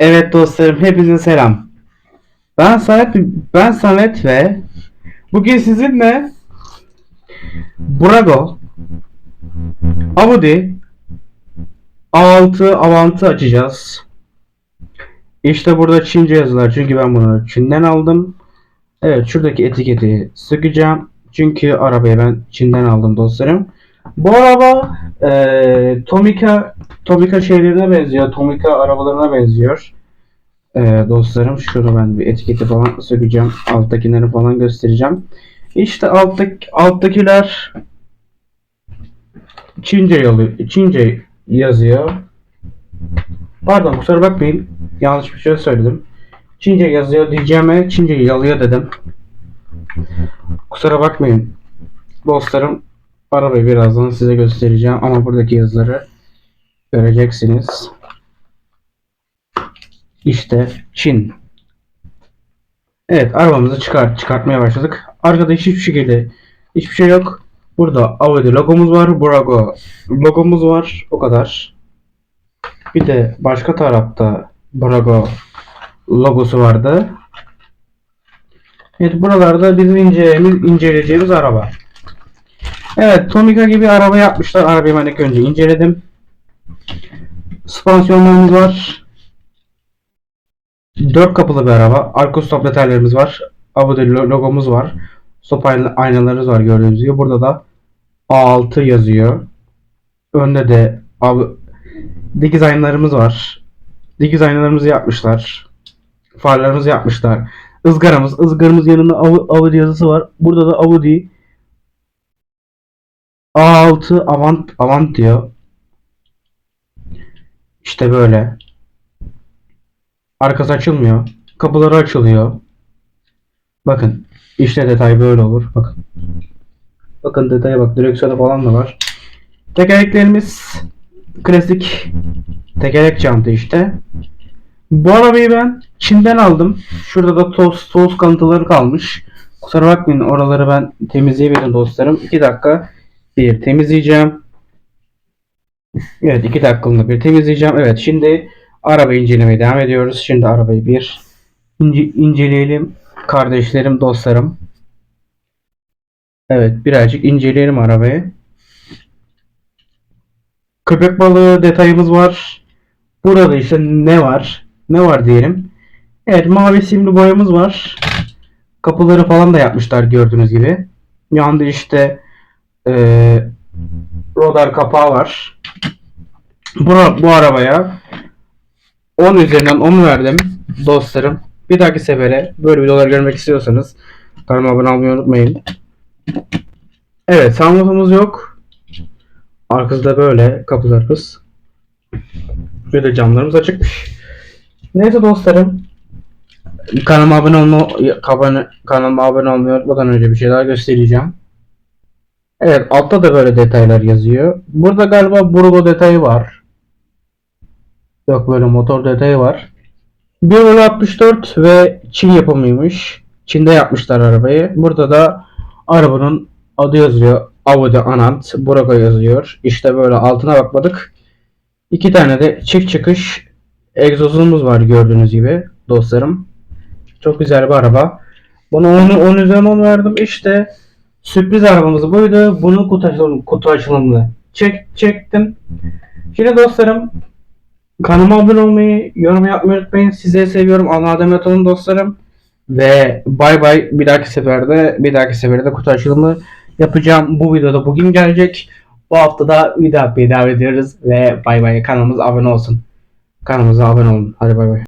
Evet dostlarım hepinize selam. Ben Samet ben Samet ve bugün sizinle Brago Audi A6 Avant'ı açacağız. İşte burada Çince yazılar çünkü ben bunu Çin'den aldım. Evet şuradaki etiketi sökeceğim. Çünkü arabayı ben Çin'den aldım dostlarım. Bu araba eee Tomica Tomica şeylerine benziyor. Tomica arabalarına benziyor. Eee dostlarım şurada ben bir etiketi falan sökeceğim. Alttakileri falan göstereceğim. İşte alttaki, alttakiler Çince yazıyor. Çince yazıyor. Pardon kusura bakmayın. Yanlış bir şey söyledim. Çince yazıyor diyeceğime Çince yazıyor dedim. Kusura bakmayın. Dostlarım arabayı birazdan size göstereceğim ama buradaki yazıları göreceksiniz. İşte Çin. Evet arabamızı çıkart çıkartmaya başladık. Arkada hiçbir şekilde hiçbir şey yok. Burada Audi logomuz var. Brago logomuz var. O kadar. Bir de başka tarafta Brago logosu vardı. Evet buralarda bizim inceleyeceğimiz, inceleyeceğimiz araba. Evet Tomica gibi araba yapmışlar. Arabayı ben önce inceledim. Süspansiyonlarımız var. Dört kapılı bir araba. Arka stop detaylarımız var. Lo- logomuz var. Stop ayna- aynalarımız var gördüğünüz gibi. Burada da A6 yazıyor. Önde de ab- dikiz aynalarımız var. Dikiz aynalarımızı yapmışlar. Farlarımızı yapmışlar. Izgaramız. ızgaramız yanında Audi yazısı var. Burada da Audi A6 Avant Avant diyor. İşte böyle. Arkası açılmıyor. Kapıları açılıyor. Bakın. İşte detay böyle olur. Bakın. Bakın detaya bak. Direksiyonu falan da var. Tekerleklerimiz klasik tekerlek çantı işte. Bu arabayı ben Çin'den aldım. Şurada da toz, toz kalıntıları kalmış. Kusura bakmayın oraları ben temizleyebilirim dostlarım. 2 dakika bir temizleyeceğim. Evet 2 dakikalığında bir temizleyeceğim. Evet şimdi arabayı incelemeye devam ediyoruz. Şimdi arabayı bir ince, inceleyelim. Kardeşlerim, dostlarım. Evet birazcık inceleyelim arabayı. Köpek balığı detayımız var. Burada işte ne var? Ne var diyelim. Evet mavi simli boyamız var. Kapıları falan da yapmışlar gördüğünüz gibi. Yanında işte eee rodar kapağı var. Bu, bu arabaya 10 üzerinden 10 verdim dostlarım. Bir dahaki sefere böyle videolar görmek istiyorsanız kanalıma abone olmayı unutmayın. Evet sunroofumuz yok. Arkasında böyle kapılarımız. Ve de camlarımız açıkmış. Neyse dostlarım. Kanalıma abone olma, kanalıma abone olmayı unutmadan önce bir şey daha göstereceğim. Evet altta da böyle detaylar yazıyor. Burada galiba Burgo detayı var. Yok böyle motor detayı var. 1.64 ve Çin yapımıymış. Çin'de yapmışlar arabayı. Burada da arabanın adı yazıyor. Audi Anant. Burgo yazıyor. İşte böyle altına bakmadık. İki tane de çift çıkış egzozumuz var gördüğünüz gibi dostlarım. Çok güzel bir araba. Buna 10, 10 üzerinden 10 verdim. İşte sürpriz arabamız buydu. Bunun kutu açılımını, kutu açılımını çek, çektim. Şimdi dostlarım kanalıma abone olmayı, yorum yapmayı unutmayın. Sizleri seviyorum. Allah'a emanet olun dostlarım. Ve bay bay. Bir dahaki seferde, bir dahaki seferde kutu açılımı yapacağım. Bu videoda bugün gelecek. Bu hafta da video atmaya devam ediyoruz. Ve bay bay. Kanalımıza abone olsun. Kanalımıza abone olun. Hadi bay bay.